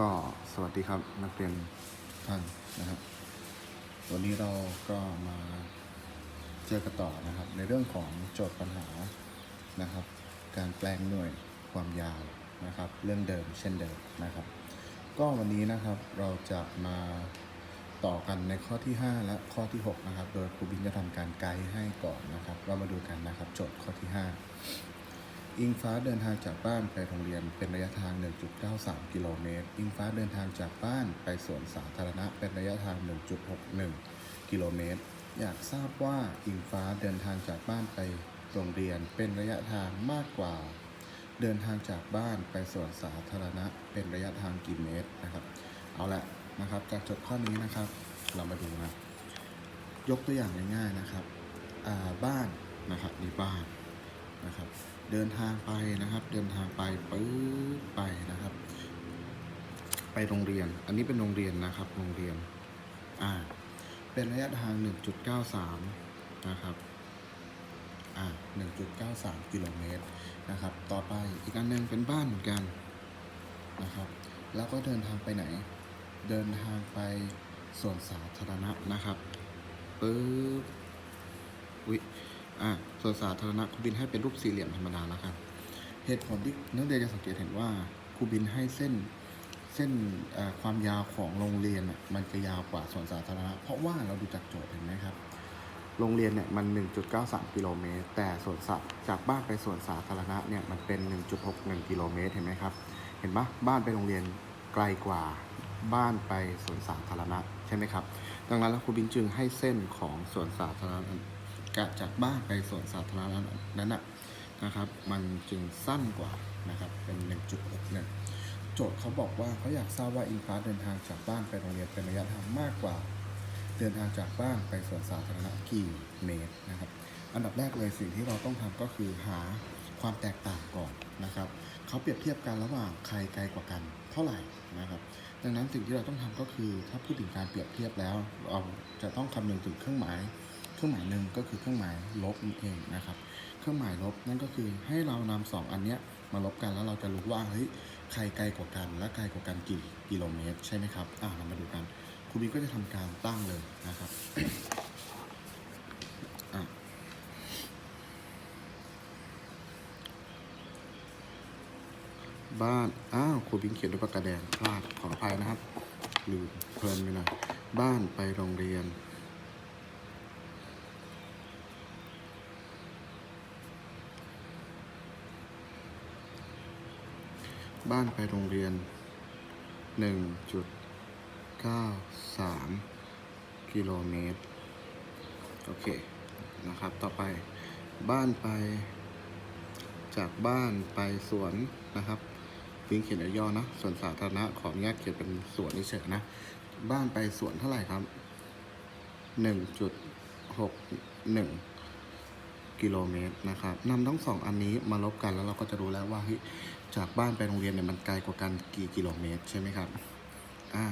ก็สวัสดีครับนักเรียนท่านนะครับ วันนี้เราก็มาเจอกันต่อนะครับ ในเรื่องของโจทย์ปัญหานะครับ การแปลงหน่วยความยาวนะครับ เรื่องเดิมเช่นเดิมนะครับ ก็วันนี้นะครับเราจะมาต่อกันในข้อที่ 5 และข้อที่ 6 นะครับ โดยครูบินจะทำการไกด์ให้ก่อนนะครับ เรามาดูกันนะครับ โจทย์ข้อที่ 5 อิงฟ้าเดินทางจากบ้านไปโรงเรียนเป็นระยะทาง 1.93 กิโลเมตร อิงฟ้าเดินทางจากบ้านไปสวนสาธารณะเป็นระยะทาง 1.61 กิโลเมตร อยากทราบว่าอิงฟ้าเดินทางจากบ้านไปโรงเรียนเป็นระยะทางมากกว่า เดินทางจากบ้านไปสวนสาธารณะเป็นระยะทางกี่เมตรนะครับ เอาละนะครับจากโจทย์ข้อนี้นะครับ เรามาดูนะ ยกตัวอย่างง่ายๆนะครับบ้านนะครับนี่บ้าน เดินทางไปนะครับ เดินทางไปปื๊ดไปนะครับ ไปโรงเรียน อันนี้เป็นโรงเรียนนะครับ โรงเรียน อ่า เป็นระยะทาง 1.93 นะครับ อ่า 1.93 กิโลเมตรนะครับ ต่อไปอีกอันหนึงเป็นบ้านเหมือนกันนะครับ แล้วก็เดินทางไปไหน เดินทางไปสวนสาธารณะนะครับปึ๊บอุ๊ย อะส่วนสาธารณะครูบินให้เป็นรูปสี่เหลี่ยมธรรมดาแล้วกันเหตุผลที่นักเรียนจะสังเกตเห็นว่าครูบินให้เส้นเส้นความยาวของโรงเรียนมันจะยาวกว่าส่วนสาธารณะเพราะว่าเราดูจากโจทย์เห็นไหมครับ โรงเรียนเนี่ยมัน 1.93 กิโลเมตร แต่ส่วนสัตว์จากบ้านไปส่วนสาธารณะเนี่ยมันเป็น 1.61 กิโลเมตรเห็นไหมครับ เห็นปะบ้านไปโรงเรียนไกลกว่าบ้านไปส่วนสาธารณะใช่ไหมครับ ดังนั้นแล้วครูบินจึงให้เส้นของส่วนสาธารณะ จากบ้านไปสวนสาธารณะนั้นนะนะครับ มันจึงสั้นกว่านะครับเป็น 1.61โจทย์เขาบอกว่าเขาอยากทราบว่าอิงฟ้าเดินทางจากบ้านไปโรงเรียนเป็นระยะทางมากกว่า เดินทางจากบ้านไปสวนสาธารณะกี่เมตรนะครับ อันดับแรกเลยสิ่งที่เราต้องทำก็คือหาความแตกต่างก่อนนะครับเขาเปรียบเทียบกันระหว่างใครไกลกว่ากันเท่าไหร่นะครับ ดังนั้นสิ่งที่เราต้องทำก็คือถ้าพูดถึงการเปรียบเทียบแล้ว เราจะต้องคำนึงถึงเครื่องหมาย รื่องหมายหนึ่งก็คือเครื่องหมายลบนั่นเองนะครับ เครื่องหมายลบนั่นก็คือให้เรานำสองอันเนี้ยมาลบกันแล้วเราจะรู้ว่าเฮ้ยใครไกลกว่ากัน และไกลกว่ากันกี่กิโลเมตรใช่ไหมครับอ่าเรามาดูกันครูบีก็จะทำการตั้งเลยนะครับบ้าน อ้าวครูบิงเขียนด้วยปากกาแดงพลาดขออภัยนะครับลืมเพลินไปหน่อยบ้านไปโรงเรียน บ้านไปโรงเรียน 1.93 กิโลเมตร โอเค นะครับ ต่อไป บ้านไป จากบ้านไปสวนนะครับพิงเขียนย่อนะ สวนสาธารณะ ขออนุญาตเขียนเป็นสวนเฉยนะ บ้านไปสวนเท่าไหร่ครับ 1.61กิโลเมตรนะครับนำทั้งสองอันนี้มาลบกันแล้วเราก็จะรู้แล้วว่าเฮ้ย จากบ้านไปโรงเรียนเนี่ยมันไกลกว่ากันกี่กิโลเมตรใช่ไหมครับ อ่า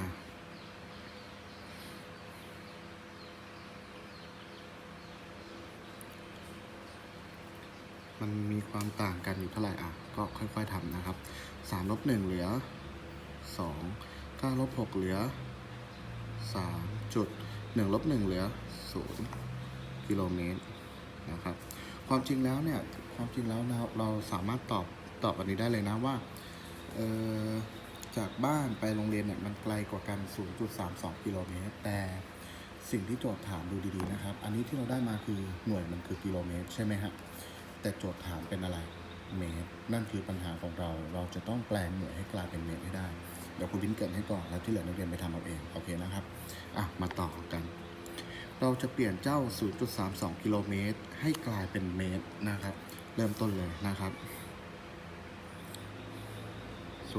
มันมีความต่างกันอยู่เท่าไหร่อะ ก็ค่อยๆทำนะครับสามลบหนึ่งเหลือสองเก้าลบหกเหลือสามจุดหนึ่งลบหนึ่งเหลือศูนย์กิโลเมตรนะครับ ความจริงแล้วเนี่ย ความจริงแล้วเราเราสามารถตอบ ตอบอันนี้ได้เลยนะว่าจากบ้านไปโรงเรียนเนี่ยมันไกลกว่ากัน 0.32 กิโลเมตร แต่สิ่งที่โจทย์ถามดูดีๆนะครับ อันนี้ที่เราได้มาคือหน่วยมันคือกิโลเมตร ใช่ไหมฮะ แต่โจทย์ถามเป็นอะไร เมตร นั่นคือปัญหาของเรา เราจะต้องแปลงหน่วยให้กลายเป็นเมตรให้ได้ เดี๋ยวคุณวินเกิดให้ก่อน แล้วที่เหลือนักเรียนไปทำเอาเอง โอเคนะครับ อะ มาต่อกัน เราจะเปลี่ยนเจ้า 0.32 กิโลเมตรให้กลายเป็นเมตรนะครับ เริ่มต้นเลยนะครับ 0.32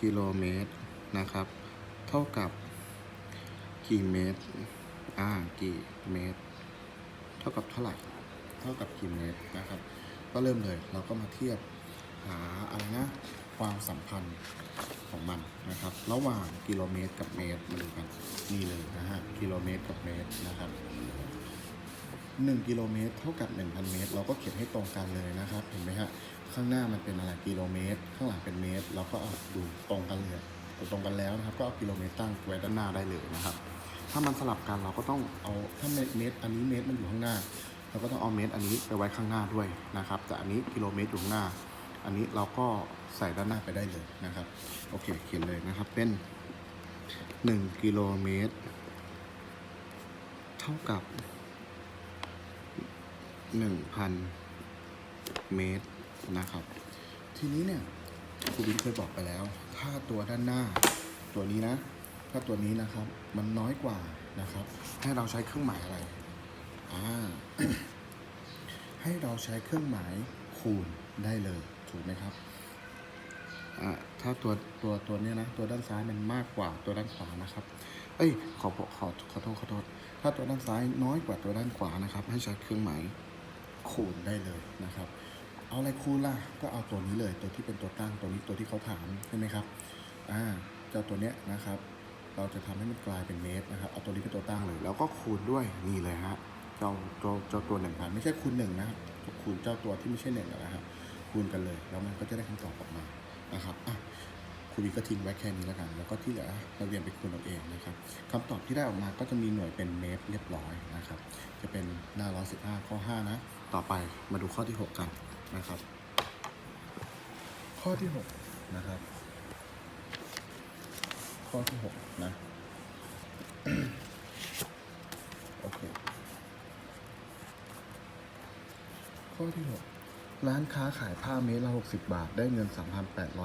กิโลเมตรนะครับ เท่ากับกี่เมตร อ่า กี่เมตร เท่ากับเท่าไหร่ เท่ากับกี่เมตรนะครับ ก็เริ่มเลย เราก็มาเทียบหาอะไรนะ ความสัมพันธ์ของมันนะครับ ระหว่างกิโลเมตรกับเมตรมาดูกัน นี่เลยนะฮะ กิโลเมตรกับเมตรนะครับ 1กิโลเมตรเท่ากับ 1,000 เมตร เราก็เขียนให้ตรงกันเลยนะครับ เห็นไหมฮะข้างหน้ามันเป็นอะไรกิโลเมตร ข้างหลังเป็นเมตร เราก็เอาดูตรงกันเลยตรงกันแล้วนะครับ ก็เอากิโลเมตรตั้งไว้ด้านหน้าได้เลยนะครับ ถ้ามันสลับกันเราก็ต้องเอาถ้าเมตร อันนี้เมตรมันอยู่ข้างหน้า เราก็ต้องเอาเมตรอันนี้ไปไว้ข้างหน้าด้วยนะครับ แต่อันนี้กิโลเมตรอยู่ข้างหน้า อันนี้เราก็ใส่ด้านหน้าไปได้เลยนะครับ โอเค เขียนเลยนะครับ เป็น 1 กิโลเมตร เท่ากับ 1,000 เมตรนะครับ ทีนี้เนี่ยครูบินเคยบอกไปแล้ว ถ้าตัวด้านหน้าตัวนี้นะ ถ้าตัวนี้นะครับมันน้อยกว่านะครับ ให้เราใช้เครื่องหมายอะไรอ่าให้เราใช้เครื่องหมายคูณได้เลยถูกไหมครับอ่าถ้าตัวตัวตัวนี้นะตัวด้านซ้ายมันมากกว่าตัวด้านขวานะครับ เอ้ยขอขอขอโทษขอโทษถ้าตัวด้านซ้ายน้อยกว่าตัวด้านขวานะครับ ให้ใช้เครื่องหมาย คูณได้เลยนะครับ เอาอะไรคูณล่ะ ก็เอาตัวนี้เลย ตัวที่เป็นตัวตั้งตัวนี้ตัวที่เขาถามใช่ไหมครับ อ่าเจ้าตัวเนี้ยนะครับ เราจะทำให้มันกลายเป็นเมตรนะครับ เอาตัวนี้เป็นตัวตั้งเลย แล้วก็คูณด้วยนี่เลยฮะ เจ้าเจ้าเจ้าตัวหนึ่งพันไม่ใช่คูณหนึ่งนะครับคูณเจ้าตัวที่ไม่ใช่หนึ่งนะฮะคูณกันเลย แล้วมันก็จะได้คำตอบออกมานะครับอะ ครูบีก็ทิ้งไว้แค่นี้แล้วกัน แล้วก็ที่เหลือเราเรียนไปคูณเอาเองนะครับคำตอบที่ได้ออกมาก็จะมีหน่วยเป็นเมตรเรียบร้อยนะครับ จะเป็นหน้า 115 ข้อ 5 นะ ต่อไปมาดูข้อที่ 6 กันนะครับ ข้อที่ 6 นะครับ ข้อที่ 6 นะ โอเค ข้อที่ 6 ร้านค้าขายผ้าเมตรละ60 บาท ได้เงิน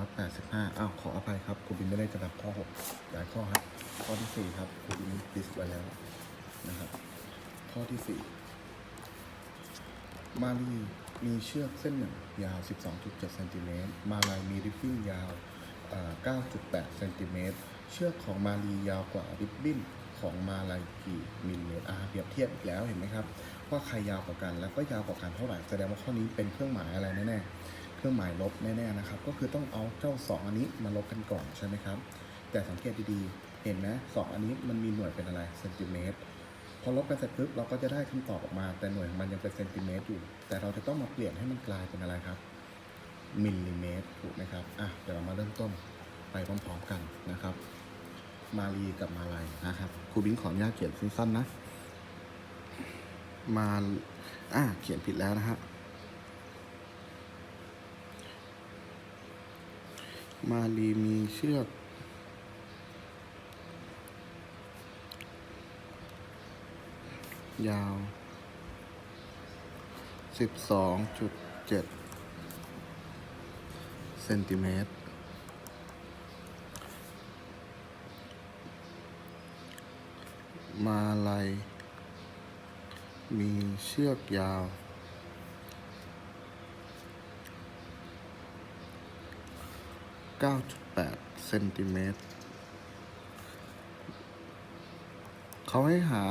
3,885อ้าวขออภัยครับครูบินไม่ได้จะดับข้อ 6 หลายข้อครับ ข้อที่ 4 ครับครูบินลิสต์ไว้แล้วนะครับ ข้อที่ 4 มาลีมีเชือกเส้นหนึ่งยาว 12.7เซนติเมตรมาลายมีริบบิ้นยาวเอ่อ9.8เซนติเมตรเชือกของมาลียาวกว่าริบบิ้นของมาลายกี่มิลลิเมตรอ่าเปรียบเทียบอีกแล้วเห็นไหมครับ ว่าใครยาวกว่ากัน แล้วก็ยาวกว่ากันเท่าไหร่แสดงว่าข้อนี้เป็นเครื่องหมายอะไรแน่ๆเครื่องหมายลบแน่ๆนะครับ ก็คือต้องเอาเจ้า 2 อันนี้มาลบกันก่อนใช่ไหมครับ แต่สังเกตดีๆเห็นไหมสองอันนี้มันมีหน่วยเป็นอะไรเซนติเมตรพอลบไปเสร็จปุ๊บเราก็จะได้คำตอบออกมา แต่หน่วยของมันยังเป็นเซนติเมตรอยู่ แต่เราจะต้องมาเปลี่ยนให้มันกลายเป็นอะไรครับมิลลิเมตรถูกไหมครับอะเดี๋ยวเรามาเริ่มต้นไปพร้อมๆกันนะครับ มาลีกับมาลายนะครับครูบิงขออนุญาตเขียนสั้นๆนะ มาอะเขียนผิดแล้วนะฮะมาลีมีเชือก ยาว 12.7เซนติเมตร มาลาย มีเชือกยาว 9.8 เซนติเมตร เขาให้หา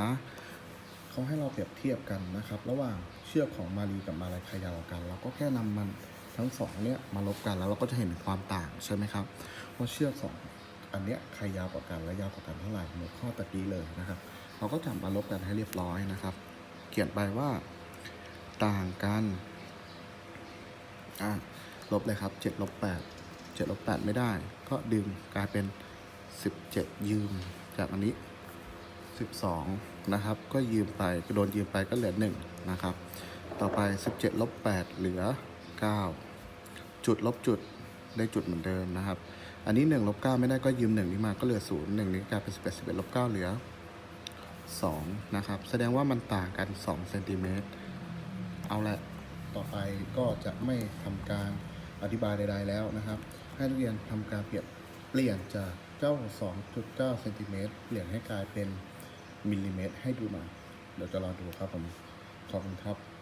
เขาให้เราเปรียบเทียบกันนะครับ ระหว่างเชือกของมารีกับมาลายใครยาวกว่ากันเราก็แค่นำมันทั้งสองเนี้ยมาลบกันแล้วเราก็จะเห็นความต่างใช่ไหมครับว่าเชือกสองอันเนี้ยใครยาวกว่ากันและยาวกว่ากันเท่าไหร่เหมือนข้อตะกี้เลยนะครับ เราก็จับมาลบกันให้เรียบร้อยนะครับ เขียนไปว่า ต่างกันอะลบเลยครับ7ลบ8 7ลบ8ไม่ได้ ก็ดึงกลายเป็น 17 ยืมจากอันนี้ 12 นะครับ ก็ยืมไปโดนยืมไปก็เหลือ 1 นะครับ ต่อไป 17ลบ8เหลือ 9 จุดลบจุดได้จุดเหมือนเดิมนะครับ อันนี้1ลบ9ไม่ได้ก็ยืม 1 นี้มาก็เหลือ 0 1 นี้กลายเป็น 11 11ลบ9เหลือ 2นะครับ แสดงว่ามันต่างกัน2เซนติเมตรเอาละต่อไปก็จะไม่ทำการอธิบายใดๆแล้วนะครับ ให้นักเรียนทำการเปลี่ยนเปลี่ยนจากเจ้า2.9เซนติเมตรเปลี่ยนให้กลายเป็นมิลลิเมตรให้ดูหน่อยเดี๋ยวจะรอดูครับผมขอบคุณครับ